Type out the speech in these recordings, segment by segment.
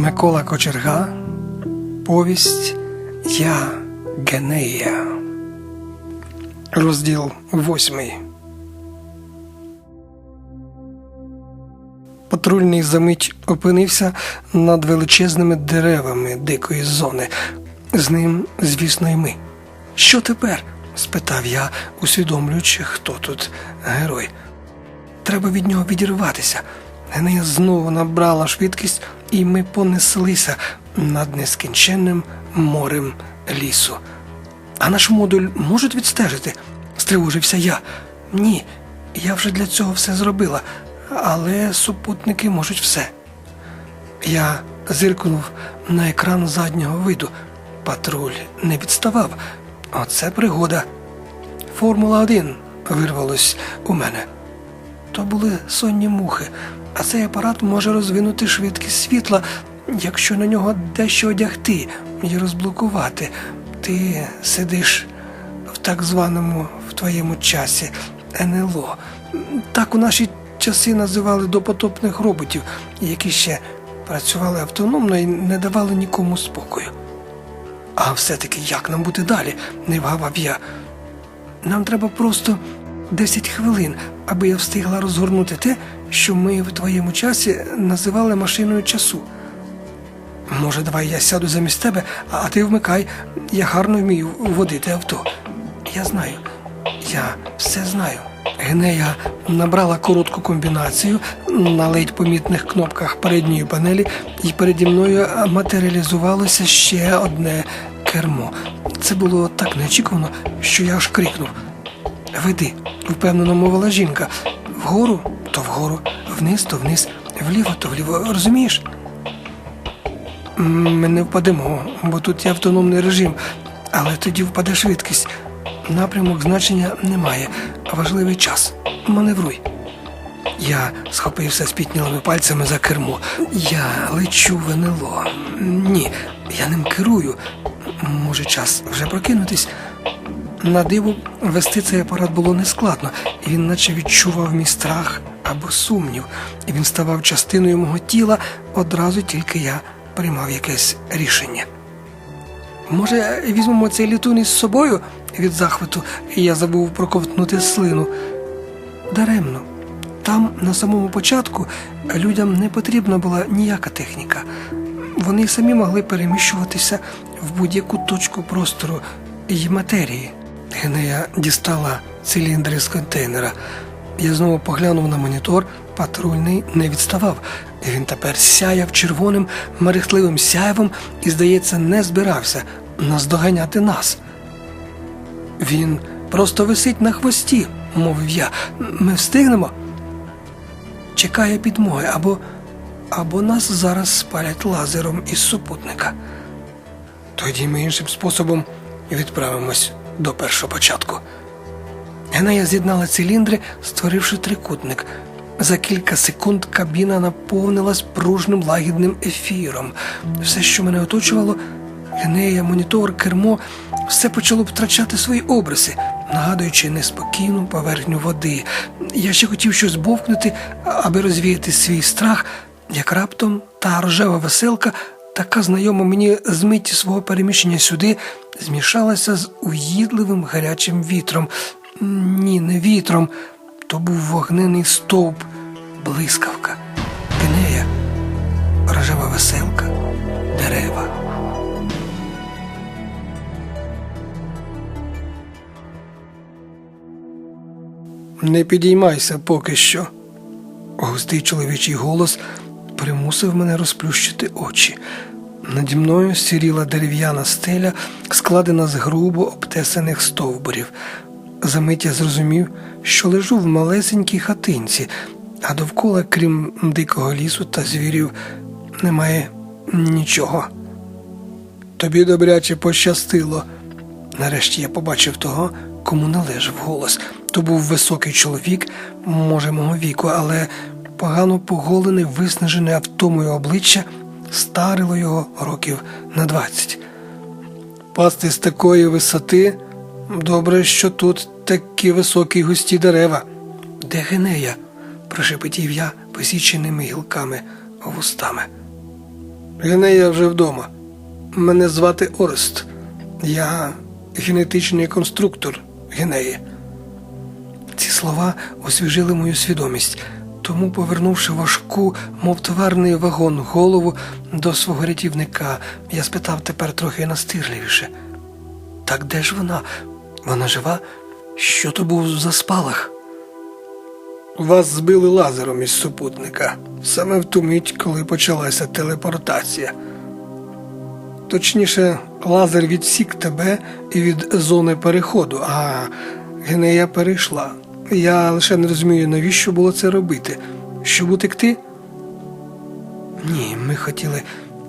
Микола Кочерга, повість Я Генея. Розділ восьмий. Патрульний замить опинився над величезними деревами дикої зони. З ним, звісно, й ми. Що тепер? спитав я, усвідомлюючи, хто тут герой. Треба від нього відірватися. Генея знову набрала швидкість, і ми понеслися над нескінченним морем лісу. А наш модуль можуть відстежити? стривожився я. Ні, я вже для цього все зробила, але супутники можуть все. Я зиркнув на екран заднього виду. Патруль не відставав. Оце пригода. Формула 1 вирвалось у мене. То були сонні мухи, а цей апарат може розвинути швидкість світла, якщо на нього дещо одягти і розблокувати. Ти сидиш в так званому в твоєму часі НЛО. Так у наші часи називали допотопних роботів, які ще працювали автономно і не давали нікому спокою. А все-таки як нам бути далі? не вгавав я. Нам треба просто 10 хвилин, аби я встигла розгорнути те, що ми в твоєму часі називали машиною часу. Може, давай я сяду замість тебе, а ти вмикай. Я гарно вмію водити авто. Я знаю, я все знаю. Генея набрала коротку комбінацію на ледь помітних кнопках передньої панелі, і переді мною матеріалізувалося ще одне кермо. Це було так неочікувано, що я аж крикнув. Веди, впевнено мовила жінка. Вгору то вгору, вниз то вниз, вліво то вліво. Розумієш? Ми не впадемо, бо тут є автономний режим, але тоді впаде швидкість. Напрямок значення немає, а важливий час. Маневруй. Я схопився спітнілими пальцями за кермо. Я лечу в. Ні, я ним керую. Може, час вже прокинутись. На диво вести цей апарат було нескладно, він наче відчував мій страх або сумнів, і він ставав частиною мого тіла одразу тільки я приймав якесь рішення. Може, візьмемо цей літун із собою від захвату, і я забув проковтнути слину. Даремно. Там, на самому початку, людям не потрібна була ніяка техніка. Вони самі могли переміщуватися в будь-яку точку простору і матерії. Генея дістала циліндри з контейнера. Я знову поглянув на монітор, патрульний не відставав. Він тепер сяяв червоним мерехтливим сяєвом і, здається, не збирався наздоганяти нас. Він просто висить на хвості, мовив я. Ми встигнемо. Чекає підмоги або, або нас зараз спалять лазером із супутника. Тоді ми іншим способом відправимось до першого початку. Генея з'єднала циліндри, створивши трикутник. За кілька секунд кабіна наповнилась пружним лагідним ефіром. Все, що мене оточувало, генея, монітор, кермо, все почало втрачати свої обриси, нагадуючи неспокійну поверхню води. Я ще хотів щось бовкнути, аби розвіяти свій страх, як раптом та рожева веселка, така знайома мені з миті свого переміщення сюди, змішалася з уїдливим гарячим вітром. Ні, не вітром, то був вогнений стовп, блискавка, генея, рожева веселка, дерева. Не підіймайся поки що. Густий чоловічий голос примусив мене розплющити очі. Наді мною сіріла дерев'яна стеля, складена з грубо обтесаних стовбурів. Замить я зрозумів, що лежу в малесенькій хатинці, а довкола, крім дикого лісу та звірів, немає нічого. Тобі добряче пощастило. Нарешті я побачив того, кому належав голос. То був високий чоловік, може, мого віку, але погано поголене, виснажене автомою обличчя старило його років на двадцять. Пасти з такої висоти. Добре, що тут такі високі густі дерева. Де генея? прошепотів я посіченими гілками вустами. Генея вже вдома. Мене звати Орест. Я генетичний конструктор Генеї. Ці слова освіжили мою свідомість, тому, повернувши важку, мов товарний вагон, голову до свого рятівника, я спитав тепер трохи настирливіше. Так де ж вона? Вона жива? Що то був за спалах? Вас збили лазером із супутника, саме в ту мить, коли почалася телепортація. Точніше, лазер відсік тебе і від зони переходу, а Генея перейшла. Я лише не розумію, навіщо було це робити. Щоб утекти? Ні, ми хотіли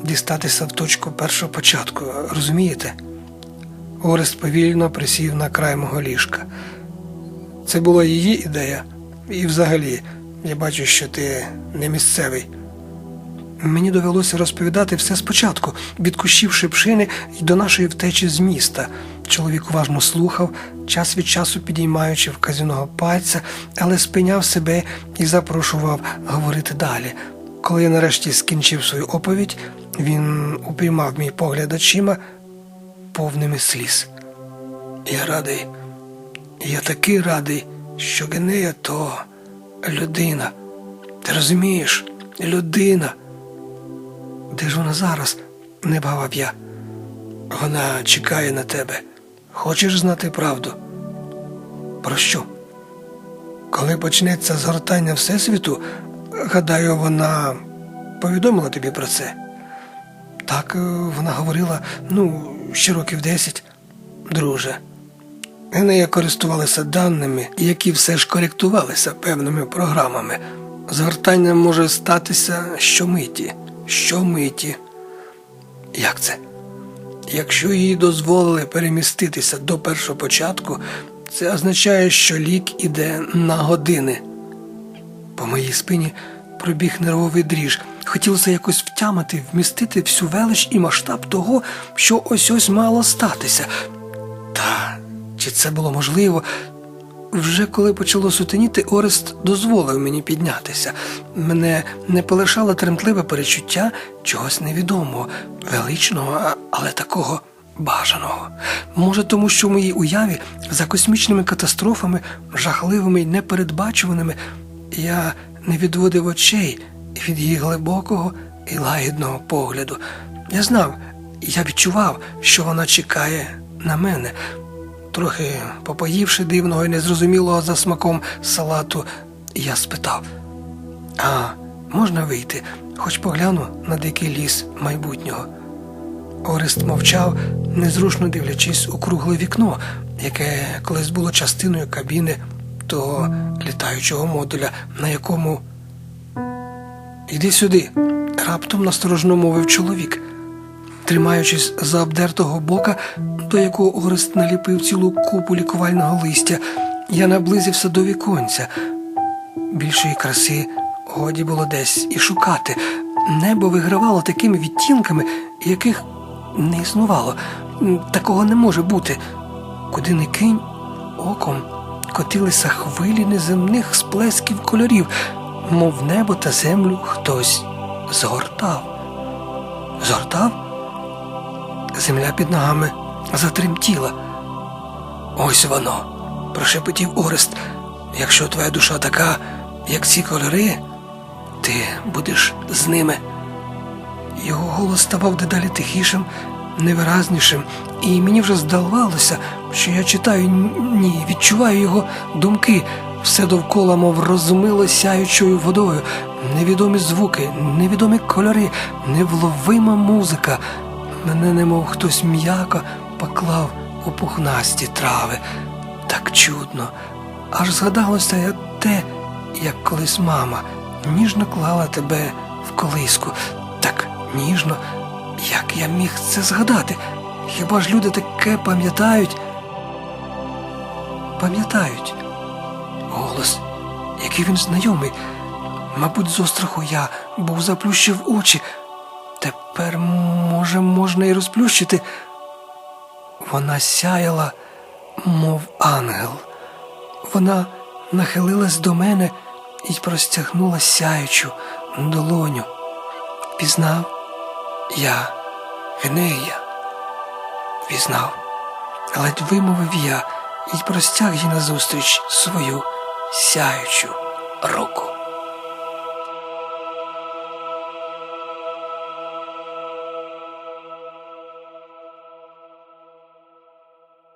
дістатися в точку першого початку, розумієте? Орест повільно присів на край мого ліжка. Це була її ідея. І взагалі, я бачу, що ти не місцевий. Мені довелося розповідати все спочатку, від кущів шипшини й до нашої втечі з міста. Чоловік уважно слухав, час від часу підіймаючи вказаного пальця, але спиняв себе і запрошував говорити далі. Коли я нарешті скінчив свою оповідь, він упіймав мій погляд очима повними сліз. Я радий, я такий радий, що Генея то людина. Ти розумієш? Людина. Де ж вона зараз? не бавав я. Вона чекає на тебе. Хочеш знати правду? Про що? Коли почнеться згортання Всесвіту, гадаю, вона повідомила тобі про це. Так, е, вона говорила, ну, ще років десять. Друже. Генея користувалася даними, які все ж коректувалися певними програмами. Згортання може статися щомиті. Щомиті. Як це? Якщо їй дозволили переміститися до першого початку, це означає, що лік іде на години. По моїй спині пробіг нервовий дріж. Хотілося якось втямити, вмістити всю велич і масштаб того, що ось ось мало статися. Та чи це було можливо? Вже коли почало сутеніти, Орест дозволив мені піднятися. Мене не полишало тремтливе перечуття чогось невідомого, величного, але такого бажаного. Може, тому що в моїй уяві за космічними катастрофами, жахливими й непередбачуваними, я не відводив очей від її глибокого і лагідного погляду. Я знав, я відчував, що вона чекає на мене. Трохи попоївши дивного і незрозумілого за смаком салату, я спитав: А можна вийти, хоч погляну на дикий ліс майбутнього. Орест мовчав, незрушно дивлячись у кругле вікно, яке колись було частиною кабіни того літаючого модуля, на якому Іди сюди, раптом насторожно мовив чоловік. Тримаючись за обдертого бока, до якого Орест наліпив цілу купу лікувального листя, я наблизився до віконця. Більшої краси годі було десь і шукати. Небо вигравало такими відтінками, яких не існувало. Такого не може бути. Куди не кинь, оком котилися хвилі неземних сплесків кольорів, мов небо та землю хтось згортав. Згортав? Земля під ногами затремтіла. Ось воно, прошепотів Орест. Якщо твоя душа така, як ці кольори, ти будеш з ними. Його голос ставав дедалі тихішим, невиразнішим, і мені вже здавалося, що я читаю ні, відчуваю його думки. Все довкола, мов розмило сяючою водою, невідомі звуки, невідомі кольори, невловима музика. Мене немов хтось м'яко поклав у пухнасті трави. Так чудно. Аж згадалося те, як колись мама ніжно клала тебе в колиску. Так ніжно, як я міг це згадати? Хіба ж люди таке пам'ятають? Пам'ятають. Голос, який він знайомий. Мабуть, з остраху я був заплющив очі. Тепер, може, можна і розплющити. Вона сяяла, мов ангел. Вона нахилилась до мене і простягнула сяючу долоню. Пізнав, Я Гнея впізнав, ледь вимовив я і простяг їй назустріч свою сяючу руку.